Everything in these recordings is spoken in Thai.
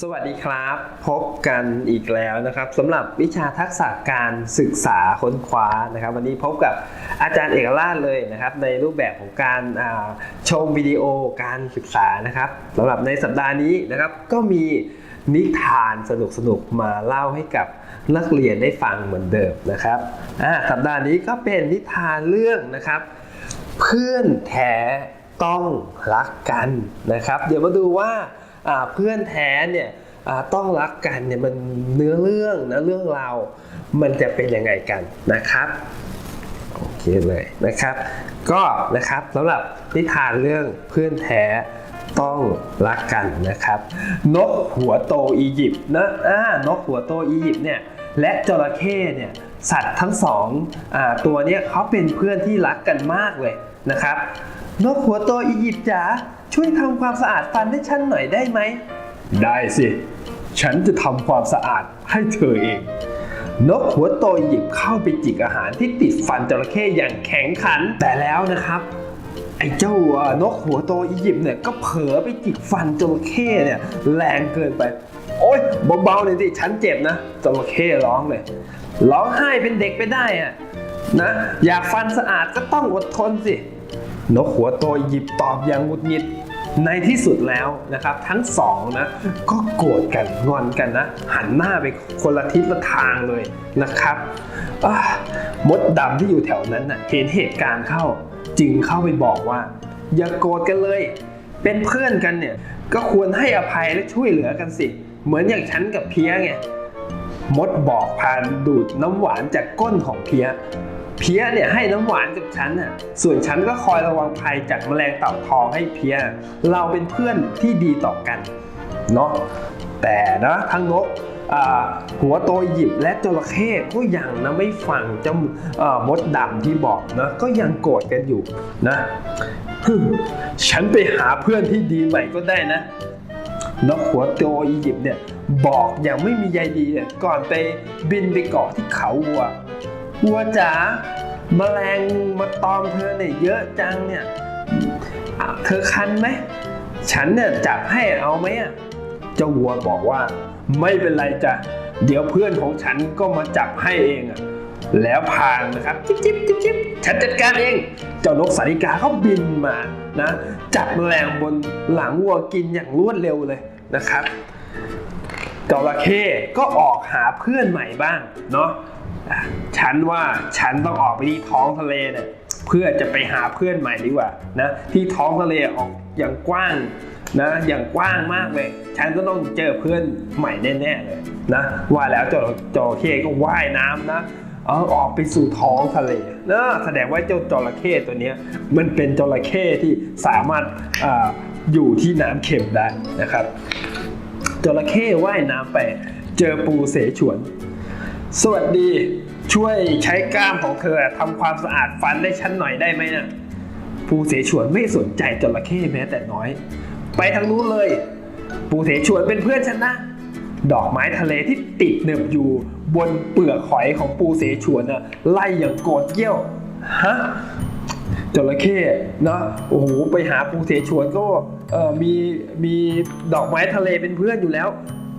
สวัสดีครับ พบกันอีกแล้วนะครับสำหรับวิชาทักษะการศึกษาค้นคว้านะครับ วันนี้พบกับอาจารย์เอกราชเลยนะครับ ในรูปแบบของการาชมวิดีโอการศึกษานะครับสำหรับในสัปดาห์นี้นะครับ ก็มีนิทานสนุกๆมาเล่าให้กับนักเรียนได้ฟังเหมือนเดิมนะครับสัปดาห์นี้ก็เป็นนิทานเรื่องนะครับ เพื่อนแท้ต้องรักกันนะครับ เดี๋ยวมาดูว่า เพื่อนแท้เนี่ยต้องรักกันเนี่ยมันเนื้อเรื่องนะเรื่องราวมันจะเป็นยังไงกันนะครับโอเคเลยนะครับ ก็นะครับสำหรับนิทานเรื่องเพื่อนแท้ต้องรักกันนะครับ นกหัวโตอียิปต์นะอ่านกหัวโตอียิปต์เนี่ยและจระเข้เนี่ยสัตว์ทั้งสองอตัวเนี้ยเขาเป็นเพื่อนที่รักกันมากเลยนะครับ นกหัวโตอียิปต์จ๋า ช่วยทำความสะอาดฟันให้ฉันหน่อยได้ไหม ได้สิ ฉันจะทำความสะอาดให้เธอเอง นกหัวโตอียิปต์เข้าไปจิกอาหารที่ติดฟันจระเข้อย่างแข็งขัน แต่แล้วนะครับ ไอ้เจ้านกหัวโตอียิปต์เนี่ยก็เผลอไปจิกฟันจระเข้เนี่ยแรงเกินไป โอ๊ยเบาๆหน่อยสิฉันเจ็บนะจระเข้ร้องเลย ร้องไห้เป็นเด็กไปได้อะนะ อยากฟันสะอาดก็ต้องอดทนสิ นกหัวโตอียิปต์ตอบอย่างหงุดหงิด ในที่สุดแล้วนะครับทั้งสองนะก็โกรธกันงอนกันนะ หันหน้าไปคนละทิศละทางเลยนะครับมดดำที่อยู่แถวนั้นนะเห็นเหตุการณ์เข้าจึงเข้าไปบอกว่า อย่าโกรธกันเลย เป็นเพื่อนกันเนี่ยก็ควรให้อภัยและช่วยเหลือกันสิ เหมือนอย่างฉันกับเพียไงมดบอกพานดูดน้ำหวานจากก้นของเพีย เพียเนี่ยให้น้ำหวานกับฉันน่ะส่วนฉันก็คอยระวังภัยจากแมลงเต่าทองให้เพียเราเป็นเพื่อนที่ดีต่อกันเนาะแต่นะทั้งนกอ่หัวโตอียิปต์และจระเข้ก็ยังนะไม่ฟังเจ้ามดดำที่บอกนะก็ยังโกรธกันอยู่นะฉันไปหาเพื่อนที่ดีใหม่ก็ได้นะนกหัวโตอียิปต์เนี่ยบอกอย่างไม่มีใยดีเนี่ยก่อนไปบินไปเกาะที่เขาวัว วัวจ๋าแมลงมาตอมเธอเนี่ยเยอะจังเนี่ยเธอคันไหมฉันเนี่ยจับให้เอาไหมอะเจ้าวัวบอกว่า ไม่เป็นไรจ้ะเดี๋ยวเพื่อนของฉันก็มาจับให้เองอะแล้วพางนะครับจิ๊บจิ๊บจิ๊บจิ๊บฉันจัดการเอง เจ้านกสาริกาเขาบินมานะจับแมลงบนหลังวัวกินอย่างรวดเร็วเลยนะครับจระเข้ก็ออกหาเพื่อนใหม่บ้างเนาะ ฉันว่าฉันต้องออกไปที่ท้องทะเลเนี่ยเพื่อจะไปหาเพื่อนใหม่ดีกว่านะที่ท้องทะเลออกอย่างกว้างนะอย่างกว้างมากเลย ฉันก็ต้องเจอเพื่อนใหม่แน่ๆเลยนะว่าแล้วจระจระเข้ก็ว่ายน้ำนะเออออกไปสู่ท้องทะเลนะแสดงว่าเจ้าจระเข้ตัวนี้มันเป็นจระเข้ที่สามารถออยู่ที่น้ำเค็มได้นะครับจระเข้ว่ายน้ำไปเจอปูเสฉวน สวัสดีช่วยใช้กล้ามของเธอทำความสะอาดฟันได้ชั้นหน่อยได้ไหมนะปูเสฉวนไม่สนใจจระเข้แม้แต่น้อย ไปทางนู้นเลย ปูเสฉวนเป็นเพื่อนฉันนะ ดอกไม้ทะเลที่ติดเนบอยู่บนเปลือกหอยของปูเสฉวนน่ะไล่อย่างโกรธเยี่ยวฮะจระเข้นะโอ้โหไปหาปูเสฉวนก็เออมีมีดอกไม้ทะเลเป็นเพื่อนอยู่แล้ว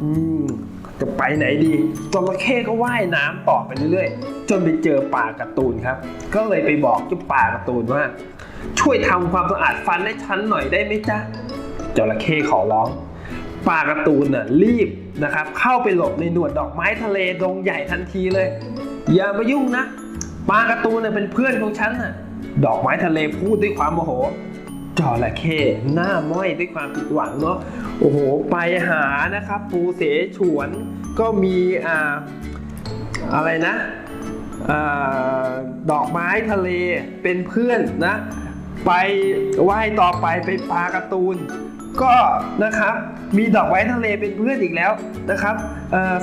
อืม จะไปไหนดีจระเข้ก็ว่ายน้ำต่อไปเรื่อยๆ จนไปเจอป่าการ์ตูนครับ ก็เลยไปบอกเจ้าป่าการ์ตูนว่า ช่วยทำความสะอาดฟันให้ฉันหน่อยได้ไหมจ๊ะจระเข้ขอร้องปลาการ์ตูนน่ะรีบนะครับ เข้าไปหลบในหนวดดอกไม้ทะเลดงใหญ่ทันทีเลย อย่ามายุ่งนะปลาการ์ตูนเน่ะเป็นเพื่อนของฉันน่ะดอกไม้ทะเลพูดด้วยความโมโห จระเข้หน้าม้อยด้วยความผิดหวังเนาะโอ้โห ไปหานะครับ ปูเสฉวนก็มีอ่าอะไรนะอดอกไม้ทะเลเป็นเพื่อนนะ ไปไหว้ต่อไปไปปลาการ์ตูน ก็นะครับมีดอกไม้ทะเลเป็นเพื่อนอีกแล้วนะครับ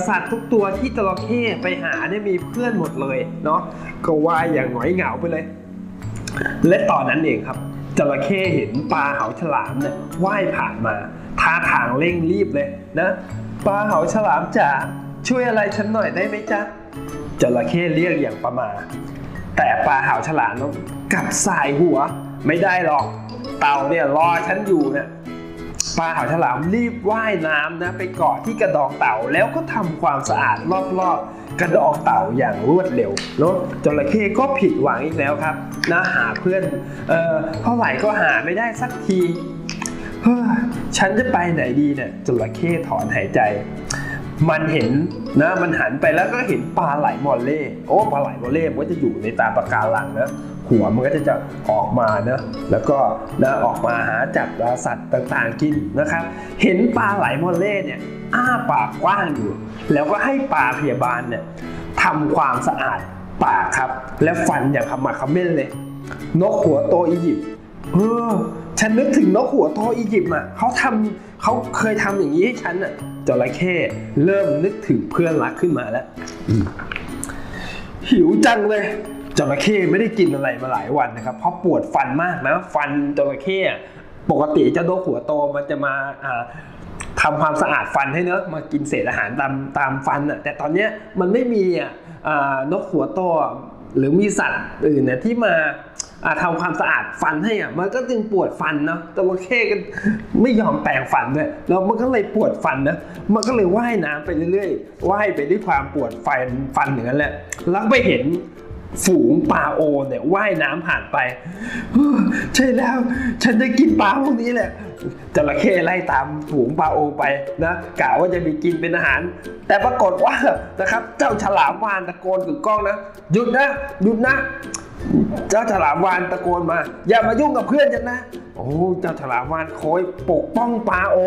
สัตว์ทุกตัวที่จระเข้ไปหาเนี่ยมีเพื่อนหมดเลยเนาะก็ว่ายอย่างหงอยเหงาไปเลย และตอนนั้นเองครับ จระเข้เห็นปลาเหาฉลามเนี่ยว่ายผ่านมาท่าทางเร่งรีบเลยนะปลาเหาฉลามจ๋าช่วยอะไรฉันหน่อยได้ไหมจ๊ะจระเข้เรียกอย่างประมา แต่ปลาเหาฉลามกลับสายหัวไม่ได้หรอก เต่าเนี่ยรอฉันอยู่เนี่ยปลาเหาฉลามรีบว่ายน้ำนะไปเกาะที่กระดองเต่าแล้วก็ทำความสะอาดรอบๆ กระดองเต่าอย่างรวดเร็วเนาะจระเข้ก็ผิดหวังอีกแล้วครับนะหาเพื่อนเอ่อเท่าไหร่ก็หาไม่ได้สักทีเฮ้อฉันจะไปไหนดีเนี่ยจระเข้ถอนหายใจ มันเห็นนะมันหันไปแล้วก็เห็นปลาไหลมอลเล่โอ้ปลาไหลมอลเล่มันก็จะอยู่ในตาปะการังนะ หัวมันก็จะออกมานะแล้วก็นะออกมาหาจับสัตว์ต่างๆกินนะครับ เห็นปลาไหลมอลเล่เนี่ยอ้าปากกว้างอยู่ แล้วก็ให้ปลาพยาบาลเนี่ยทำความสะอาดปากครับ และฟันอย่างขมักขม้นเลย นกหัวโตอียิปต์เออฉันนึกถึงนกหัวโตอียิปต์อะเขาทำเขาเคยทำอย่างนี้ให้ฉันอะจระเข้เริ่มนึกถึงเพื่อนรักขึ้นมาแล้วหิวจังเลย จระเข้ไม่ได้กินอะไรมาหลายวันนะครับ เพราะปวดฟันมากนะ ฟันจระเข้ปกติเจ้านกหัวโตมันจะมาอ่าทำความสะอาดฟันให้เนอะมากินเศษอาหารตามตามฟันอะแต่ตอนเนี้ยมันไม่มีอะอ่านกหัวโตหรือมีสัตว์อื่นเนี่ยที่มาอ่าทำความสะอาดฟันให้อะมันก็จึงปวดฟันเนาะจระเข้กันไม่ยอมแปรงฟันด้วยแล้วมันก็เลยปวดฟันนะมันก็เลยว่ายน้ำไปเรื่อยๆว่ายไปด้วยความปวดฟันฟันอย่างนั้นแหละแล้วไปเห็น ฝูงปลาโอเนี่ยว่ายน้ำผ่านไป ใช่แล้ว ฉันจะกินปลาพวกนี้แหละจระเข้ไล่ตามฝูงปลาโอไปนะกะว่าจะไปกินเป็นอาหาร แต่ปรากฏว่านะครับเจ้าฉลามวานตะโกนกึกก้องนะหยุดนะหยุดนะเจ้าฉลามวานตะโกนมา อย่ามายุ่งกับเพื่อนฉันนะ โอ้เจ้าฉลามวานคอยปกป้องปลาโอ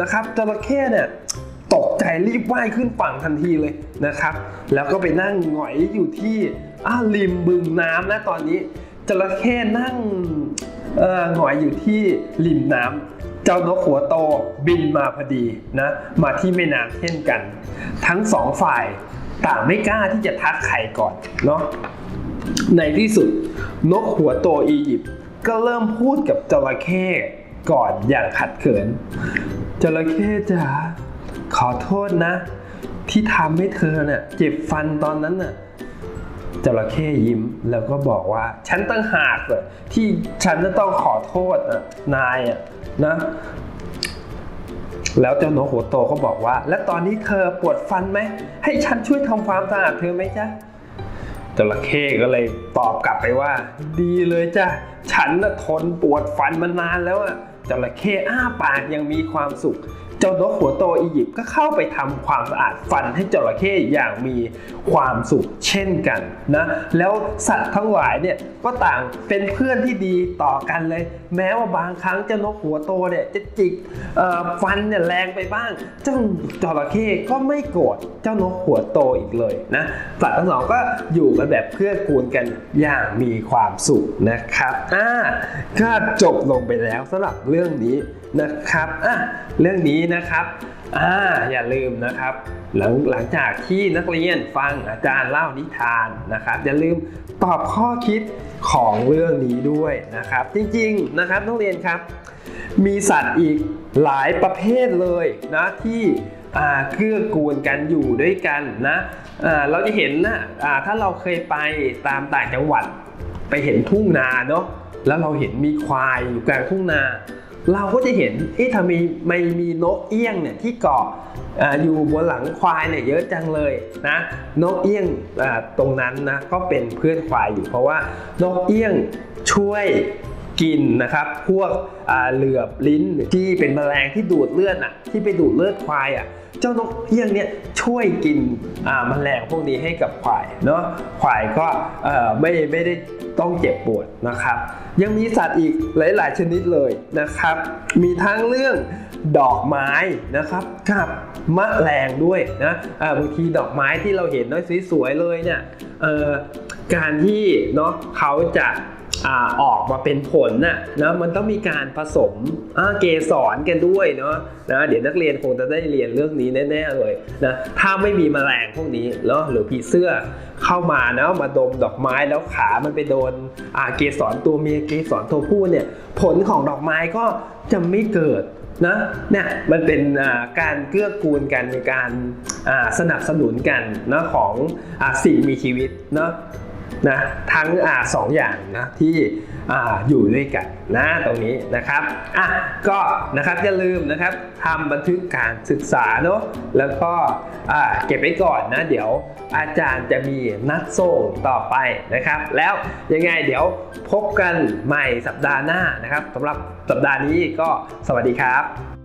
นะครับจระเข้เนี่ย ตกใจรีบว่ายขึ้นฝั่งทันทีเลยนะครับ แล้วก็ไปนั่งหงอยอยู่ที่อ้าริมบึงน้ำนะตอนนี้จระเข้นั่งหงอยอยู่ที่ริมน้ำเจ้านกหัวโตบินมาพอดีนะมาที่แม่น้ำเช่นกัน ทั้งสองฝ่ายต่างไม่กล้าที่จะทักใครก่อนเนาะในที่สุดนกหัวโตอียิปต์ก็เริ่มพูดกับจระเข้ก่อนอย่างขัดเขินจระเข้จ๋า ขอโทษนะ ที่ทำให้เธอเนี่ยเจ็บฟันตอนนั้นน่ะจระเข้ยิ้มแล้วก็บอกว่า ฉันตั้งหากเลยที่ฉันจะต้องขอโทษอะนายอะนะ แล้วเจ้านกหัวโตก็บอกว่า และตอนนี้เธอปวดฟันไหม ให้ฉันช่วยทำความสะอาดเธอไหมจ๊ะจระเข้ก็เลยตอบกลับไปว่า ดีเลยจ้ะ ฉันน่ะทนปวดฟันมานานแล้วอะจระเข้อ้าปากยังมีความสุข เจ้านกหัวโตอียิปต์ก็เข้าไปทำความสะอาดฟันให้จระเข้อย่างมีความสุขเช่นกันนะแล้วสัตว์ทั้งหลายเนี่ยก็ต่างเป็นเพื่อนที่ดีต่อกันเลย แม้ว่าบางครั้งเจ้านกหัวโตเนี่ยจะจิกฟันเนี่ยแรงไปบ้าง เจ้าจระเข้ก็ไม่โกรธเจ้านกหัวโตอีกเลยนะสัตว์ทั้งสองก็อยู่กันแบบเพื่อกูลกันอย่างมีความสุขนะครับ อ่าก็จบลงไปแล้วสำหรับเรื่องนี้นะครับอะเรื่องนี้นะครับอ่าอย่าลืมนะครับหลังหลังจากที่นักเรียนฟังอาจารย์เล่านิทานนะครับ อย่าลืมตอบข้อคิดของเรื่องนี้ด้วยนะครับ จริงๆนะครับนักเรียนครับ มีสัตว์อีกหลายประเภทเลยนะที่อ่าเกื้อกูลกันอยู่ด้วยกันนะอ่าเราจะเห็นนะอ่าถ้าเราเคยไปตามต่างจังหวัดไปเห็นทุ่งนาเนาะ แล้วเราเห็นมีควายอยู่กลางทุ่งนา เราก็จะเห็นเอ๊ะทำไมไม่มีนกเอี้ยงเนี่ยที่เกาะออยู่บนหลังควายเนี่ยเยอะจังเลยนะนกเอี้ยงตรงนั้นนะก็เป็นเพื่อนควายอยู่เพราะว่านกเอี้ยงช่วยกินนะครับพวกเหลือบลิ้นที่เป็นแมลงที่ดูดเลือดอะที่ไปดูดเลือดควายอะเจ้านกเอี้ยงเนี่ยช่วยกินแมลงพวกนี้ให้กับควายเนาะควายก็ไม่ไม่ได้ ต้องเจ็บปวดนะครับ ยังมีสัตว์อีกหลาย ๆ ชนิดเลยนะครับ มีทั้งเรื่องดอกไม้นะครับกับมะแรงด้วยนะบางทีดอกไม้ที่เราเห็นน้อยสวยๆเลยเนี่ยการที่เนาะเขาจะ อออกมาเป็นผลน่ะนะมันต้องมีการผสมเกสรกันด้วยเนาะนะเดี๋ยวนักเรียนคงจะได้เรียนเรื่องนี้แน่ๆเลยนะถ้าไม่มีแมลงพวกนี้แล้วหรือผีเสื้อเข้ามาเนาะมาดมดอกไม้แล้วขามันไปโดนเกสรตัวเมียเกสรตัวผู้เนี่ยผลของดอกไม้ก็จะไม่เกิดนะเนี่ยมันเป็นการเกื้อกูลกันในการสนับสนุนกันนะของอสิ่งมีชีวิตเนาะ นะทั้งอ่าสองอย่างนะที่อ่าอยู่ด้วยกันนะตรงนี้นะครับอะก็นะครับอย่าลืมนะครับทำบันทึกการศึกษาเนาะแล้วก็อ่าเก็บไว้ก่อนนะเดี๋ยวอาจารย์จะมีนัดส่งต่อไปนะครับ แล้วยังไงเดี๋ยวพบกันใหม่สัปดาห์หน้านะครับสำหรับสัปดาห์นี้ก็สวัสดีครับ